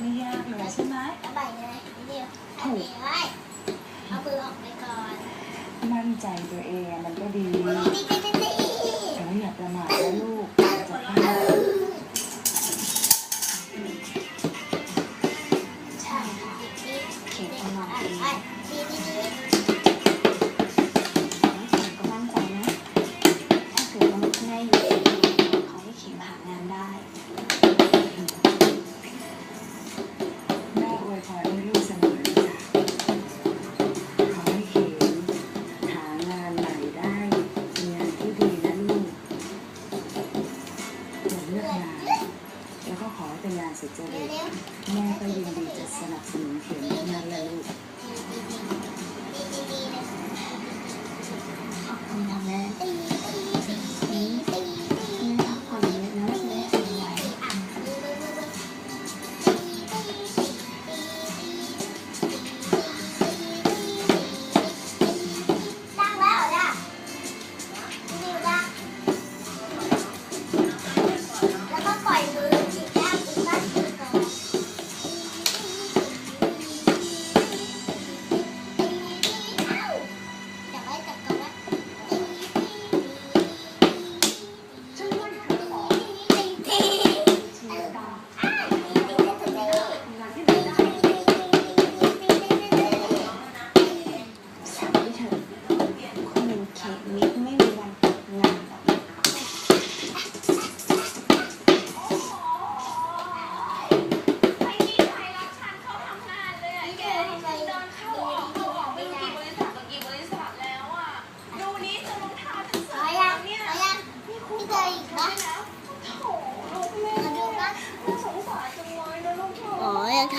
ไม่ยากเลยใช่ไหมกระบายเลยเดียวถูกเอามือออกไปก่อน มั่นใจตัวเองมันก็ดี แต่อย่าประมาทนะลูกจะพลาดใช่ค่ะเด็ดประมาทดี แม่ก็ยินดีจะสนับสนุนเข็มนั้นแหละลูก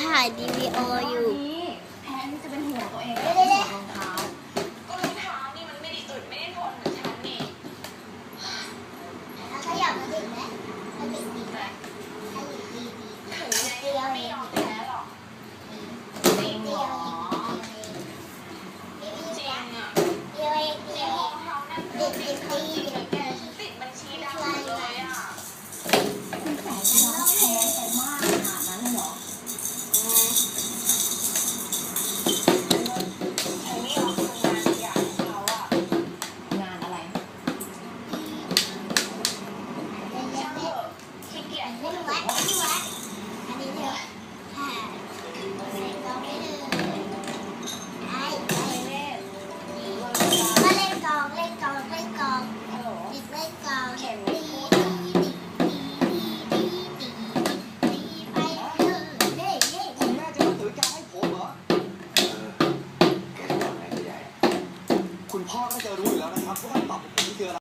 ถ่ายดีวีโออยู่ แทนที่จะเป็นห่วงตัวเองก็ต้องห่วงรองเท้า ก็รองเท้านี่มันไม่ได้อึดไม่ได้ทนเหมือนฉันนี่แล้วเขยับมาดิไหมมาดิดีไหมขยับดีดีเถึงยังไงก็ไม่ยอมแพ้หรอกไม่ยอมจริงอะเดียวเองเดียวเองเดียวเอง